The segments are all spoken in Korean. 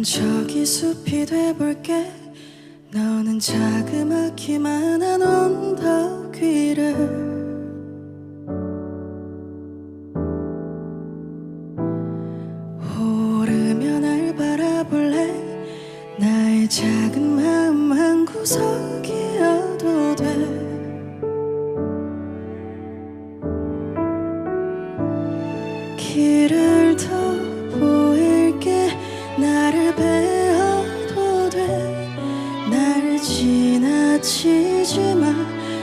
난 저기 숲이 돼볼게. 너는 자그마키만 한 언덕 위를. 오르며 날 바라볼래? 나의 작은 마음 한 구석이어도 돼. 길을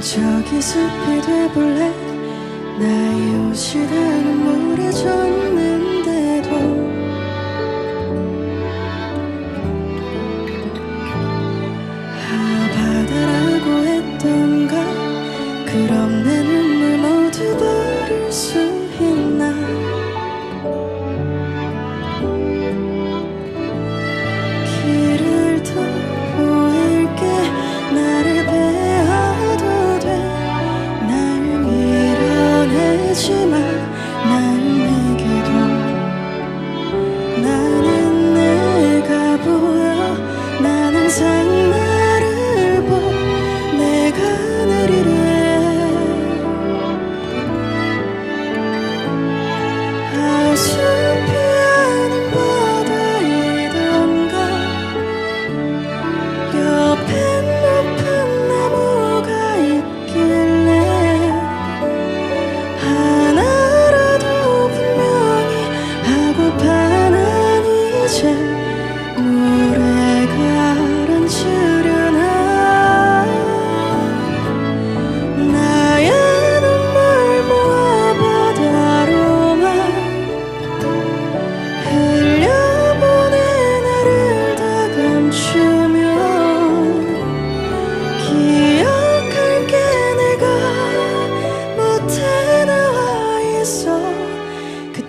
저기 숲이 돼볼래? 나의 옷이 다 눈물에 젖는데도. 하바다라고 했던가? 그럼 내 눈물 모두 버릴 수 있나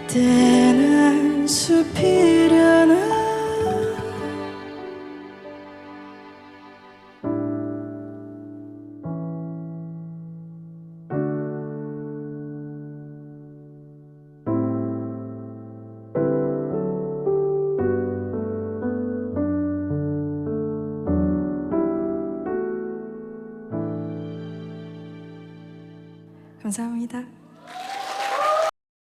난 숲이려나 감사합니다.